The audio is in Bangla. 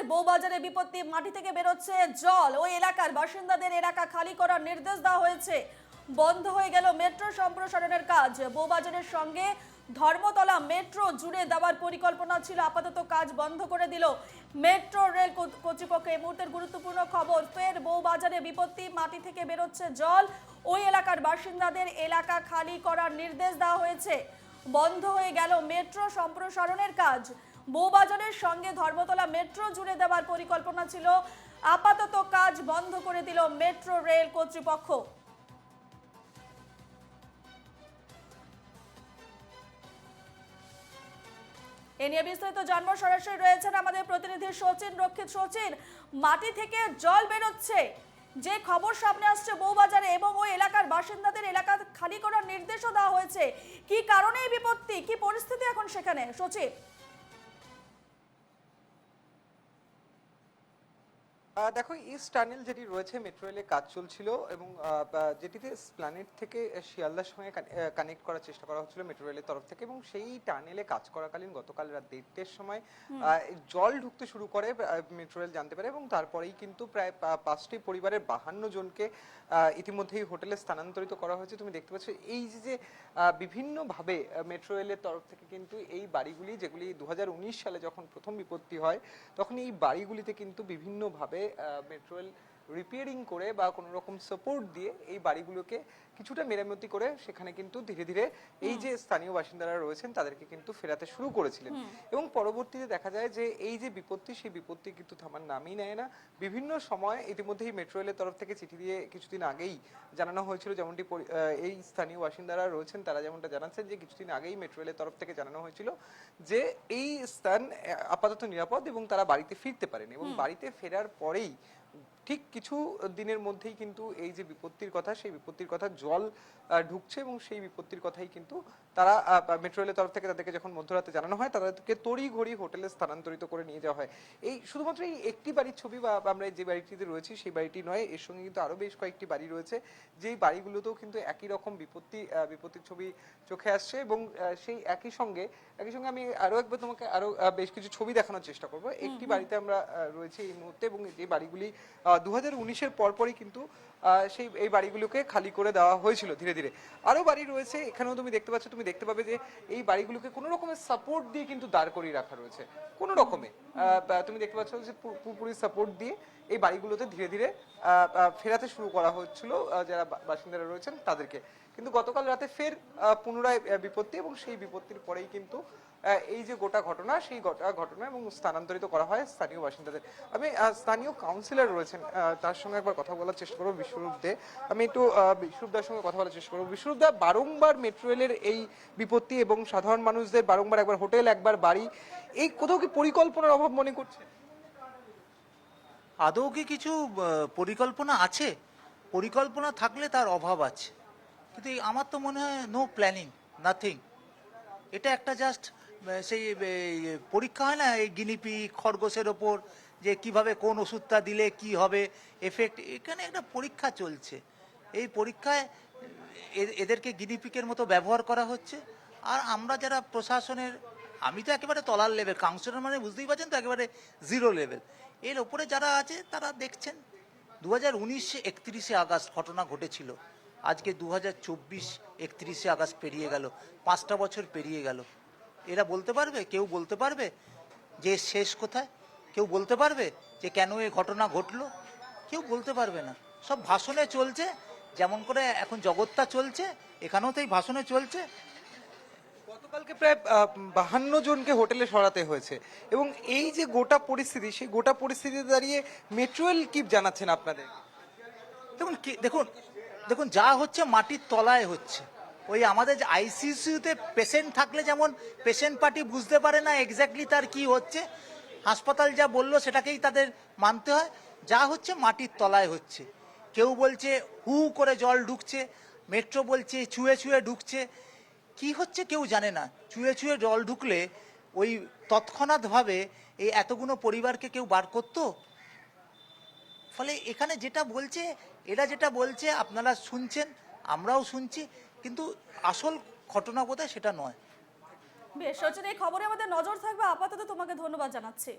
ফের বউবাজারে বিপত্তি মাটি থেকে বেরোচ্ছে জল। ওই এলাকার বাসিন্দাদের এলাকা খালি করার নির্দেশ দেওয়া হয়েছে। বন্ধ হয়ে গেল মেট্রো সম্প্রসারণের কাজ। বউবাজারের সঙ্গে ধর্মতলা মেট্রো জুড়ে দেওয়ার পরিকল্পনা ছিল। আপাতত কাজ বন্ধ করে দিল মেট্রো রেল কর্তৃ- কর্তৃপক্ষ। এই মুহূর্তের গুরুত্বপূর্ণ খবর, ফের বউবাজারে বিপত্তি মাটি থেকে বেরোচ্ছে জল। ওই এলাকার বাসিন্দাদের এলাকা খালি করার নির্দেশ দেওয়া হয়েছে। বন্ধ হয়ে গেল মেট্রো সম্প্রসারণের কাজ। বউবাজারের সঙ্গে ধর্মতলা মেট্রো জুড়ে দেওয়ার পরিকল্পনা ছিল। আপাতত কাজ বন্ধ করে দিল মেট্রো রেল কর্তৃপক্ষ। এ নিয়ে বিস্তারিত জানব। সরাসরি রয়েছেন আমাদের প্রতিনিধি সচিন, রক্ষিত সচিন। মাটি থেকে জল বেরোচ্ছে। যে খবর সামনে আসছে বউবাজারে এবং ওই এলাকার বাসিন্দাদের এলাকা খালি করার নির্দেশও দেওয়া হয়েছে। কি কারণে এই বিপত্তি? কি পরিস্থিতি এখন সেখানে? সচিন। দেখো ইস্ট টানেল যেটি রয়েছে মেট্রো রেলে কাজ চলছিল এবং যেটিতে স্প্ল্যানেট থেকে শিয়ালদার সঙ্গে কানেক্ট করার চেষ্টা করা হচ্ছিল মেট্রো রেলের তরফ থেকে এবং সেই টানেলে কাজ করাকালীন গতকাল রাত দেড়টের সময় জল ঢুকতে শুরু করে মেট্রো রেল জানতে পারে এবং তারপরেই কিন্তু প্রায় পাঁচটি পরিবারের বাহান্ন জনকে ইতিমধ্যেই হোটেলে স্থানান্তরিত করা হয়েছে। তুমি দেখতে পাচ্ছ এই যে বিভিন্নভাবে মেট্রো রেলের তরফ থেকে কিন্তু এই বাড়িগুলি যেগুলি দু হাজার উনিশ সালে যখন প্রথম বিপত্তি হয় তখন এই বাড়িগুলিতে কিন্তু বিভিন্নভাবে মেট্রো রেল রিপেয়ারিং করে বা কোনো রকম সাপোর্ট দিয়ে এই বাড়িগুলোকে কিছুটা মেরামতি করে সেখানে কিন্তু ধীরে ধীরে এই যে স্থানীয় বাসিন্দারা রয়েছেন তাদেরকে কিন্তু ফেরাতে শুরু করেছিলেন। এবং পরবর্তীতে দেখা যায় যে এই যে বিপত্তি সেই বিপত্তি কিন্তু থামার নামই নেয় না। বিভিন্ন সময় ইতিমধ্যেই মেট্রো রেলের তরফ থেকে চিঠি দিয়ে কিছুদিন আগেই জানানো হয়েছিল যেমনটি এই স্থানীয় বাসিন্দারা রয়েছেন তারা যেমনটা জানাচ্ছেন যে কিছুদিন আগেই মেট্রো রেলের তরফ থেকে জানানো হয়েছিল যে এই স্থান আপাতত নিরাপদ এবং তারা বাড়িতে ফিরতে পারেন। এবং বাড়িতে ফেরার পরেই ঠিক কিছু দিনের মধ্যেই কিন্তু এই যে বিপত্তির কথা সেই বিপত্তির কথা জল ঢুকছে এবং সেই বিপত্তির কথাই কিন্তু তারা মেট্রো রেলের তরফ থেকে তাদেরকে যখন মধ্যরাতে জানানো হয় তাদেরকে তড়ি ঘড়ি হোটেলে স্থানান্তরিত করে নিয়ে যাওয়া হয়। এই শুধুমাত্র এই একটি বাড়ির ছবি বা আমরা যে বাড়িটিতে রয়েছি সেই বাড়িটি নয় এর সঙ্গে কিন্তু আরও বেশ কয়েকটি বাড়ি রয়েছে যেই বাড়িগুলোতেও কিন্তু একই রকম বিপত্তি বিপত্তির ছবি চোখে আসছে এবং সেই একই সঙ্গে একই সঙ্গে আমি আরও একবার তোমাকে আরও আহ, বেশ কিছু ছবি দেখানোর চেষ্টা করব। একটি বাড়িতে আমরা রয়েছি এই মুহূর্তে এবং যে বাড়িগুলি দু হাজার উনিশের পরপরই কিন্তু সেই, এই বাড়িগুলোকে খালি করে দেওয়া হয়েছিল ধীরে ধীরে। আরও বাড়ি রয়েছে, এখানেও তুমি দেখতে পাচ্ছ, তুমি দেখতে পাবে যে এই বাড়িগুলোকে কোনো রকমের সাপোর্ট দিয়ে কিন্তু দাঁড় করিয়ে রাখা রয়েছে। কোনো রকমে। তুমি দেখতে পাচ্ছ যে পুরোপুরি সাপোর্ট দিয়ে এই বাড়িগুলোতে ধীরে ধীরে ফেরাতে শুরু করা হচ্ছিল যারা বাসিন্দারা রয়েছেন তাদেরকে। কিন্তু গতকাল রাতে ফের পুনরায় বিপত্তি এবং সেই বিপত্তির পরেই কিন্তু এই যে গোটা ঘটনা সেই গোটা ঘটনা এবং স্থানান্তরিত করা হয় স্থানীয় বাসিন্দাদের। আমি স্থানীয় কাউন্সিলর রয়েছেন তার সঙ্গে একবার কথা বলার চেষ্টা করব বিশ্বরূপ দে। আমি একটু আহ, বিশ্বরূপ দার সঙ্গে কথা বলার চেষ্টা করব। বিশ্বরূপ দা বারংবার মেট্রো রেলের এই বিপত্তি এবং সাধারণ মানুষদের বারংবার একবার হোটেল একবার বাড়ি এই কোথাও কি পরিকল্পনার অভাব মনে করছে? আদৌ কি কিছু পরিকল্পনা আছে? পরিকল্পনা থাকলে তার অভাব আছে। কিন্তু আমার তো মনে হয় নো প্ল্যানিং নাথিং এটা একটা জাস্ট সেই পরীক্ষা হয় না এই গিনিপি খরগোশের ওপর, যে কীভাবে কোন ওষুধটা দিলে কি হবে এফেক্ট এখানে একটা পরীক্ষা চলছে। এই পরীক্ষায় এদেরকে গিনিপিকের মতো ব্যবহার করা হচ্ছে। আর আমরা যারা প্রশাসনের, আমি তো একেবারে তলার লেভেল কাউন্সিলর মানে বুঝতেই পারছেন তো একেবারে জিরো লেভেল এর ওপরে যারা আছে, তারা দেখছেন দু হাজার উনিশে একত্রিশে আগস্ট ঘটনা ঘটেছিল। আজকে দু হাজার চব্বিশ একত্রিশে আগস্ট পেরিয়ে গেল পাঁচটা বছর পেরিয়ে গেল। এরা বলতে পারবে? কেউ বলতে পারবে? যে শেষ কোথায়? কেউ বলতে পারবে? যে কেন এই ঘটনা ঘটলো? কেউ বলতে পারবে না। সব ভাষণে চলছে যেমন করে এখন জগৎটা চলছে এখানেও তো এই ভাষণে চলছে। গতকালকে প্রায় বাহান্ন জনকে হোটেলে সরাতে হয়েছে। এবং এই যে গোটা পরিস্থিতি সেই গোটা পরিস্থিতিতে দাঁড়িয়ে মেট্রোয়েল কি জানাচ্ছেন আপনাদের। দেখুন কি দেখুন দেখুন, যা হচ্ছে মাটির তলায় হচ্ছে। ওই আমাদের যে আইসিসিউতে পেশেন্ট থাকলে যেমন পেশেন্ট পার্টি বুঝতে পারে না এক্স্যাক্টলি তার কি হচ্ছে, হাসপাতাল যা বলল সেটাকেই তাদের মানতে হয়। যা হচ্ছে মাটির তলায় হচ্ছে। কেউ বলছে হু করে জল ঢুকছে মেট্রো বলছে ছুঁয়ে ছুঁয়ে ঢুকছে। কি হচ্ছে কেউ জানে না। ছুঁয়ে ছুঁয়ে জল ঢুকলে ওই তৎক্ষণাৎভাবে এই এতগুলো পরিবারকে কেউ বার করতো? ফলে এখানে যেটা বলছে, এরা যেটা বলছে, আপনারা শুনছেন, আমরাও শুনছি, কিন্তু আসল ঘটনা কোথায় সেটা নয়। বেশ, সচিন, এই খবরে আমাদের নজর থাকবে, আপাতত তোমাকে ধন্যবাদ জানাচ্ছি।